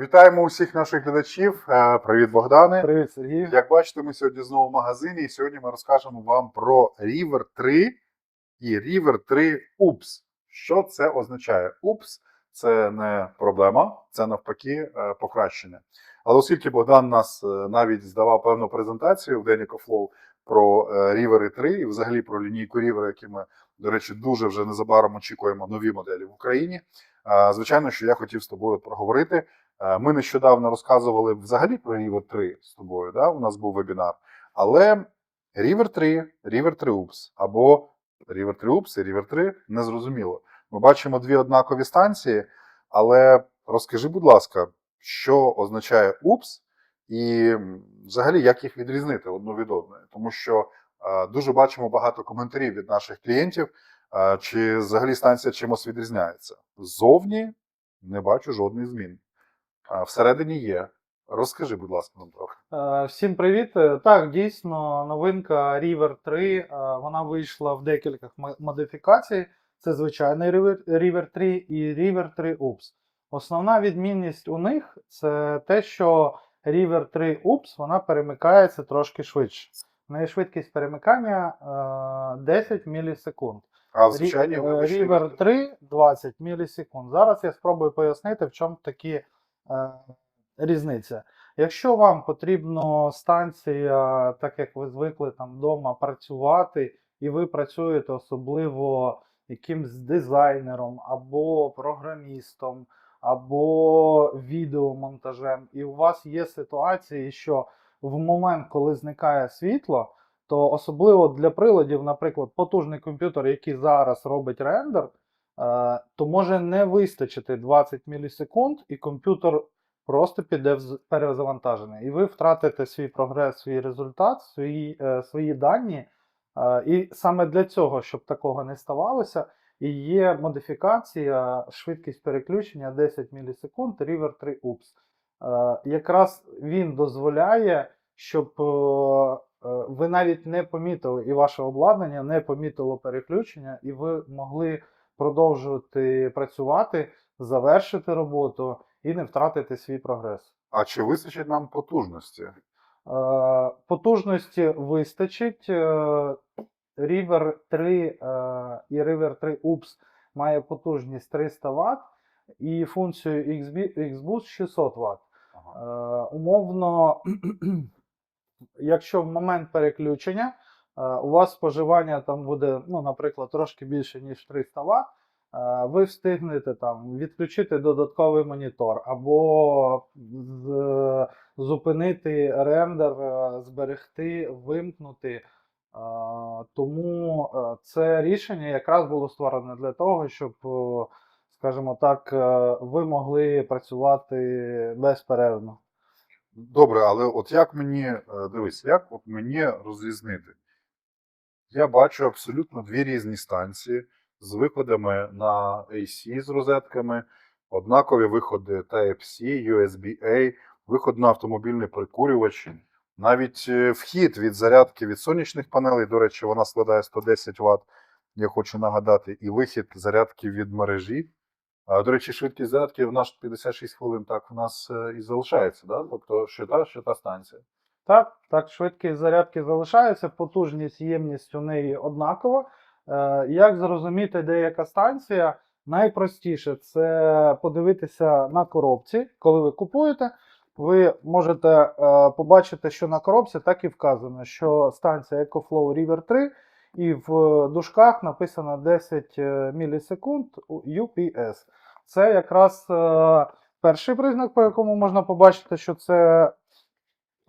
Вітаємо усіх наших глядачів. Е, Привіт, Богдане. Привіт, Сергій. Як бачите, ми сьогодні знову в магазині, і сьогодні ми розкажемо вам про River 3 і River 3 UPS. Що це означає? UPS – це не проблема, це навпаки е, покращення. Але оскільки Богдан нас е, навіть здавав певну презентацію в Деніко Flow про River 3 і взагалі про лінійку River, які ми, до речі, дуже вже незабаром очікуємо нові моделі в Україні. Звичайно, що я хотів з тобою проговорити. Ми нещодавно розказували взагалі про River 3 з тобою. Да? У нас був вебінар. Але River 3, River 3 UPS або River 3 UPS і River 3 незрозуміло. Ми бачимо дві однакові станції, але розкажи, будь ласка, що означає UPS і взагалі як їх відрізнити одну від одної? Тому що дуже бачимо багато коментарів від наших клієнтів, е, чи взагалі станція чимось відрізняється. Ззовні не бачу жодних змін. Всередині є. Розкажи, будь ласка, нам трохи. Е, Всім привіт. Е, Так, дійсно, новинка River 3. е, Вона вийшла в декількох модифікацій. Це звичайний River 3 і River 3 UPS. Основна відмінність у них це те, що River 3 UPS вона перемикається трошки швидше. Неї швидкість перемикання е, 10 мілісекунд. А Рі- River 3 20 мілісекунд. Зараз я спробую пояснити, в чому такі е, різниця. Якщо вам потрібна станція, так як ви звикли там вдома працювати, і ви працюєте особливо якимсь дизайнером або програмістом, або відеомонтажем, і у вас є ситуації, що в момент, коли зникає світло, то особливо для приладів, наприклад, потужний комп'ютер, який зараз робить рендер, е, то може не вистачити 20 мілісекунд, і комп'ютер просто піде в перезавантаження. І ви втратите свій прогрес, свій результат, свої, е, свої дані. Е, І саме для цього, щоб такого не ставалося, і є модифікація швидкість переключення 10 мілісекунд River 3 UPS. Е, Якраз він дозволяє, щоб е, е, ви навіть не помітили, і ваше обладнання не помітило переключення, і ви могли продовжувати працювати, завершити роботу і не втратити свій прогрес. А чи вистачить нам потужності? Потужності вистачить. River 3 е, і River 3 UPS має потужність 300 Вт і функцію XB XBoost 600 Вт. Е, Умовно, якщо в момент переключення е, у вас споживання там буде, ну, наприклад, трошки більше, ніж 300 Вт, е, ви встигнете там відключити додатковий монітор або з- зупинити рендер, зберегти, вимкнути. Тому це рішення якраз було створене для того, щоб, скажімо так, е, ви могли працювати безперервно. Добре, але от як мені, е, дивись, як от мені розрізнити? Я бачу абсолютно дві різні станції з виходами на AC з розетками, однакові виходи Type-C, USB-A, виход на автомобільний прикурювач, навіть е, вхід від зарядки від сонячних панелей, до речі, вона складає 110 Вт, я хочу нагадати, і вихід зарядки від мережі. До речі, швидкість зарядки в нас 56 хвилин так в нас е, і залишається, да? тобто що та, що та станція. Так, так, швидкість зарядки залишається, потужність, ємність у неї однакова. Е, Як зрозуміти, де яка станція? Найпростіше це подивитися на коробці. Коли ви купуєте, ви можете е, побачити, що на коробці так і вказано, що станція EcoFlow River 3, і в дужках написано 10 е, мілісекунд UPS. Це якраз е, перший признак, по якому можна побачити, що це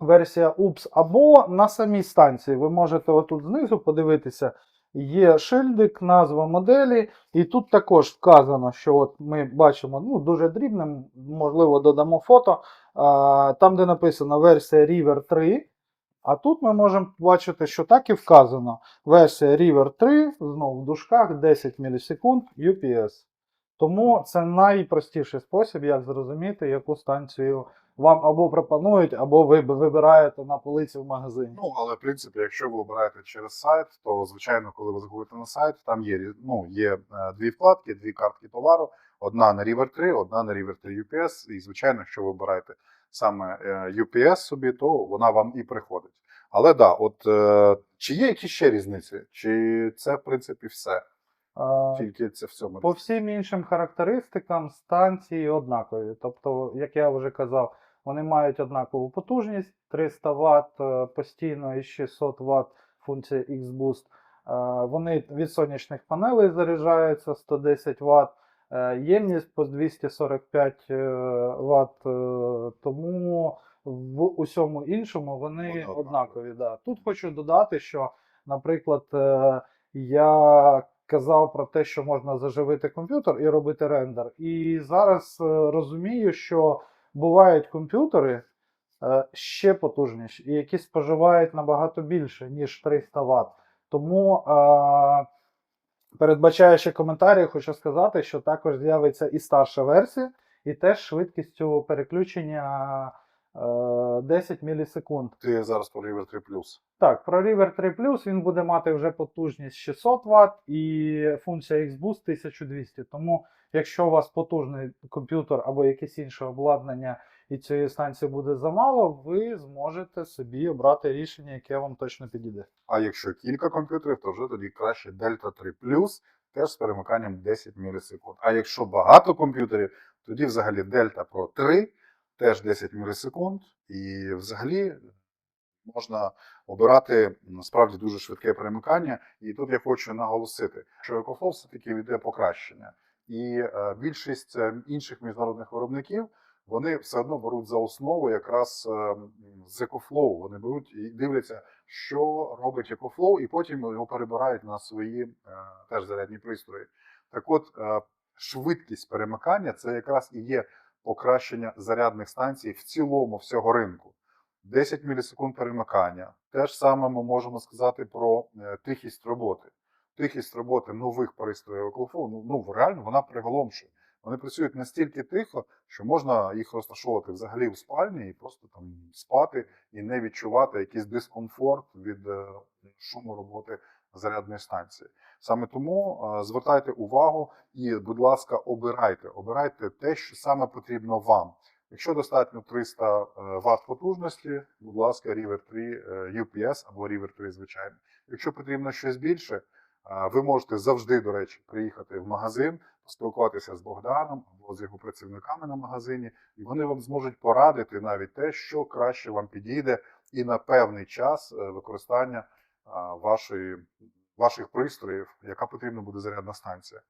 версія UPS, або на самій станції. Ви можете отут знизу подивитися, є шильдик, назва моделі, і тут також вказано, що от ми бачимо ну, дуже дрібним, можливо, додамо фото, там, де написано версія River 3. А тут ми можемо бачити, що так і вказано. Версія River 3, знову в дужках 10 мілісекунд UPS. Тому це найпростіший спосіб, як зрозуміти, яку станцію вам або пропонують, або ви вибираєте на полиці в магазині. Ну, але в принципі, якщо ви обираєте через сайт, то звичайно, коли ви заходите на сайт, там є ну, є е, дві вкладки, дві картки товару. Одна на River 3, одна на River 3 UPS. І звичайно, якщо ви обираєте саме е, UPS собі, то вона вам і приходить. Але да, от е, чи є якісь ще різниці? Чи це в принципі все? Тільки це в цьому. По всім іншим характеристикам станції однакові. Тобто, як я вже казав, вони мають однакову потужність 300 Вт е, постійно і 600 Вт функція X-Boost. Вони від сонячних панелей заряджаються 110 Вт. Е, Ємність по 245 Вт, тому в усьому іншому вони Однакові. однакові. Да. Тут хочу додати, що, наприклад, е, я казав про те, що можна заживити комп'ютер і робити рендер. І зараз е, розумію, що бувають комп'ютери е, ще потужніші, і які споживають набагато більше, ніж 300 Вт. Тому, е, передбачаючи коментарі, хочу сказати, що також з'явиться і старша версія, і теж швидкістю переключення е, 10 мілісекунд. Ти зараз про River 3 Так, про River 3 Plus він буде мати вже потужність 600 Вт і функція X-Boost 1200. Тому, якщо у вас потужний комп'ютер або якесь інше обладнання і цієї станції буде замало, ви зможете собі обрати рішення, яке вам точно підійде. А якщо кілька комп'ютерів, то вже тоді краще Delta 3 теж з перемиканням 10 мілісекунд. А якщо багато комп'ютерів, тоді взагалі Delta Pro 3 теж 10 мілісекунд. І взагалі можна обирати насправді дуже швидке перемикання. І тут я хочу наголосити, що EcoFlow все-таки йде покращення. І е, більшість е, інших міжнародних виробників вони все одно беруть за основу якраз е, з EcoFlow. Вони беруть і дивляться, що робить EcoFlow, і потім його перебирають на свої е, теж зарядні пристрої. Так от, е, швидкість перемикання це якраз і є покращення зарядних станцій в цілому всього ринку. 10 мілісекунд перемикання. Те ж саме ми можемо сказати про тихість роботи. Тихість роботи нових пристроїв ну, ну реально вона приголомшує. Вони працюють настільки тихо, що можна їх розташовувати взагалі в спальні і просто там спати і не відчувати якийсь дискомфорт від е, шуму роботи зарядної станції. Саме тому е, звертайте увагу і, будь ласка, обирайте. Обирайте те, що саме потрібно вам. Якщо достатньо 300 Вт потужності, будь ласка, River 3 е, UPS або River 3 звичайно. Якщо потрібно щось більше, е, ви можете завжди, до речі, приїхати в магазин, поспілкуватися з Богданом або з його працівниками на магазині, і вони вам зможуть порадити навіть те, що краще вам підійде, і на певний час е, використання вашої, ваших пристроїв, яка потрібна буде зарядна станція.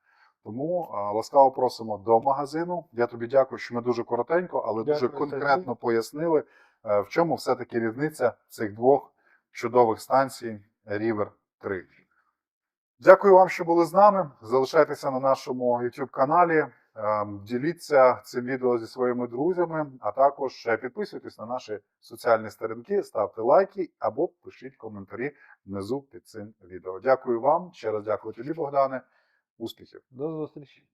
Тому ласкаво просимо до магазину. Я тобі дякую, що ми дуже коротенько, але дуже конкретно Сергій. пояснили, е, в чому все-таки різниця цих двох чудових станцій River 3. Дякую вам, що були з нами. Залишайтеся на нашому YouTube каналі. Ем, Діліться цим відео зі своїми друзями, а також е, підписуйтесь на наші соціальні сторінки, ставте лайки або пишіть коментарі внизу під цим відео. Дякую вам. Ще раз дякую тобі, Богдане. Успіхів! До зустрічі!